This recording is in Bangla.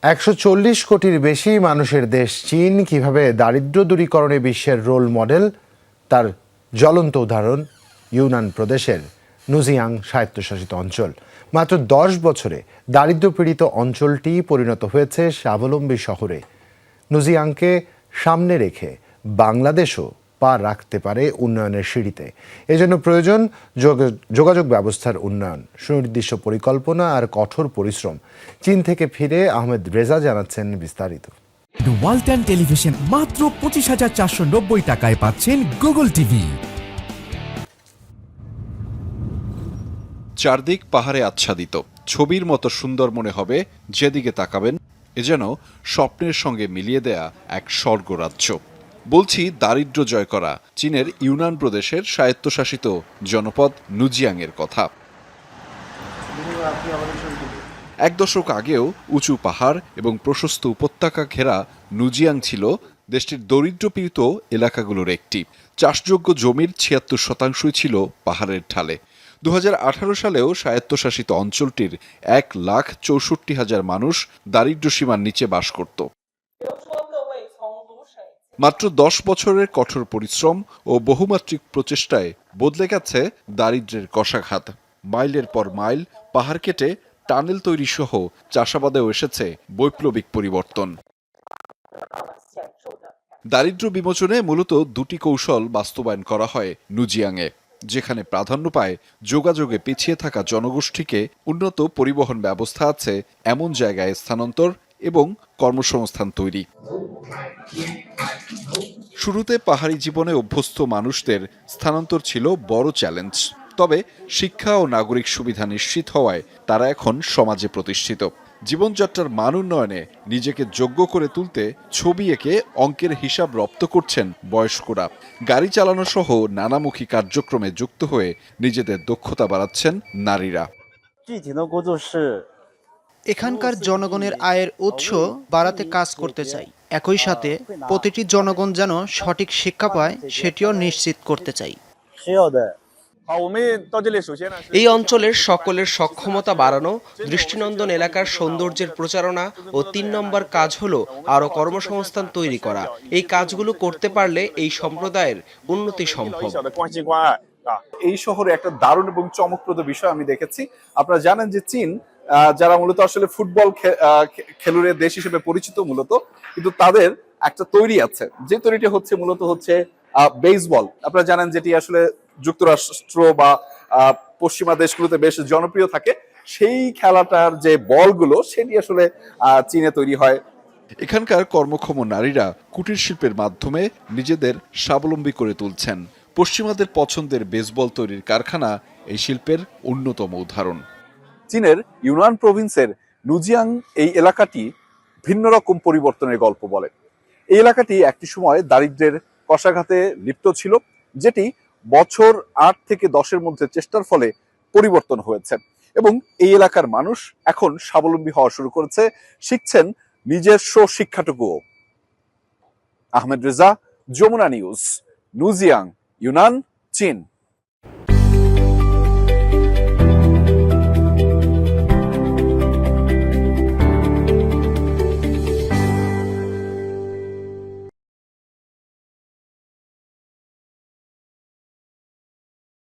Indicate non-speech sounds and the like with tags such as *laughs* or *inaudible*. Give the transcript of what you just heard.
একশো চল্লিশ কোটির বেশি মানুষের দেশ চীন কীভাবে দারিদ্র দূরীকরণে বিশ্বের রোল মডেল? তার জ্বলন্ত উদাহরণ ইউনান প্রদেশের নুজিয়াং স্বায়ত্তশাসিত অঞ্চল। মাত্র দশ বছরে দারিদ্র পীড়িত অঞ্চলটি পরিণত হয়েছে স্বাবলম্বী শহরে। নুজিয়াংকে সামনে রেখে বাংলাদেশও পা রাখতে পারে উন্নয়নের সিঁড়িতে। এজন্য প্রয়োজন যোগাযোগ ব্যবস্থার উন্নয়ন সুনির্দিষ্ট পরিকল্পনা আর কঠোর পরিশ্রম। চীন থেকে ফিরে আহমেদ রেজা জানাচ্ছেন বিস্তারিত। ওয়ালটন টেলিভিশন মাত্র পঁচিশ হাজার চারশো নব্বই টাকায় পাচ্ছেন গুগল টিভি চারদিক পাহাড়ে আচ্ছাদিত। ছবির মতো সুন্দর মনে হবে যেদিকে তাকাবেন এ যেন স্বপ্নের সঙ্গে মিলিয়ে দেয়া এক স্বর্গরাজ্য। বলছি দারিদ্র জয় করা, চীনের ইউনান প্রদেশের স্বায়ত্তশাসিত জনপদ নুজিয়াংয়ের কথা। এক দশক আগেও উঁচু পাহাড় এবং প্রশস্ত উপত্যকা ঘেরা নুজিয়াং ছিল দেশটির দরিদ্রপীড়িত এলাকাগুলোর একটি। চাষযোগ্য জমির ছিয়াত্তর শতাংশই ছিল পাহাড়ের ঢালে। দু হাজার আঠারো সালেও স্বায়ত্তশাসিত অঞ্চলটির এক লাখ চৌষট্টি হাজার মানুষ দারিদ্র্যসীমার নিচে বাস করত। মাত্র দশ বছরের কঠোর পরিশ্রম ও বহুমাত্রিক প্রচেষ্টায় বদলে গেছে দারিদ্রের কষাঘাত। মাইলের পর মাইল, পাহাড় কেটে টানেল তৈরি সহ চাষাবাদেও এসেছে বৈপ্লবিক পরিবর্তন। দারিদ্র বিমোচনে মূলত দুটি কৌশল বাস্তবায়ন করা হয় নুজিয়াংয়ে যেখানে প্রাধান্য পায় যোগাযোগে পিছিয়ে থাকা জনগোষ্ঠীকে উন্নত পরিবহন ব্যবস্থা আছে এমন জায়গায় স্থানান্তর এবং কর্মসংস্থান তৈরি। শুরুতে পাহাড়ি জীবনে অভ্যস্ত মানুষদের স্থানান্তর ছিল বড় চ্যালেঞ্জ। তবে শিক্ষা ও নাগরিক সুবিধা নিশ্চিত হওয়ায় তারা এখন সমাজে প্রতিষ্ঠিত। জীবনযাত্রার মান উন্নয়নে নিজেকে যোগ্য করে তুলতে ছবি এঁকে অঙ্কের হিসাব রপ্ত করছেন বয়স্করা। গাড়ি চালানো সহ নানামুখী কার্যক্রমে যুক্ত হয়ে নিজেদের দক্ষতা বাড়াচ্ছেন নারীরা। *laughs* এখানকার জনগণের আয়ের উৎস বাড়াতে কাজ করতে চাই। একই সাথে প্রতিটি জনগণ যেন সঠিক শিক্ষা পায় সেটিও নিশ্চিত করতে চাই। এই অঞ্চলের সকলের সক্ষমতা বাড়ানো দৃষ্টিনন্দন এলাকার সৌন্দর্যের প্রচারণা ও তিন নম্বর কাজ হলো আরও কর্মসংস্থান তৈরি করা। এই কাজগুলো করতে পারলে এই সম্প্রদায়ের উন্নতি সম্ভব। এই শহরে একটা দারুণ এবং চমকপ্রদ বিষয় আমি দেখেছি। আপনারা জানেন যে চীন যারা মূলত আসলে ফুটবল খে- আহ, দেশ হিসেবে পরিচিত মূলত কিন্তু তাদের একটা তৈরি আছে। যে তৈরিটি হচ্ছে মূলত হচ্ছে বেসবল আপনারা জানেন যেটি আসলে যুক্তরাষ্ট্র বা পশ্চিমা দেশগুলোতে বেশ জনপ্রিয় থাকে সেই খেলাটার যে বলগুলো সেটি আসলে চীনে তৈরি হয়। এখানকার কর্মক্ষম নারীরা কুটির শিল্পের মাধ্যমে নিজেদের স্বাবলম্বী করে তুলছেন। পশ্চিমাদের পছন্দের বেসবল তৈরির কারখানা এই শিল্পের অন্যতম উদাহরণ। চীনের ইউনান প্রভিন্সের নুজিয়াং এই এলাকাটি ভিন্ন রকম পরিবর্তনের গল্প বলে। এই এলাকাটি একটি সময় দারিদ্র্যের কষাঘাতে লিপ্ত ছিল, যেটি বছর আট থেকে দশের মধ্যে চেষ্টার ফলে পরিবর্তন হয়েছে এবং এই এলাকার মানুষ এখন স্বাবলম্বী হওয়া শুরু করেছে, শিখছেন নিজস্ব শিক্ষাটুকুও। Ahmed Reza, Jamuna news Nujiang Yunnan, চীন।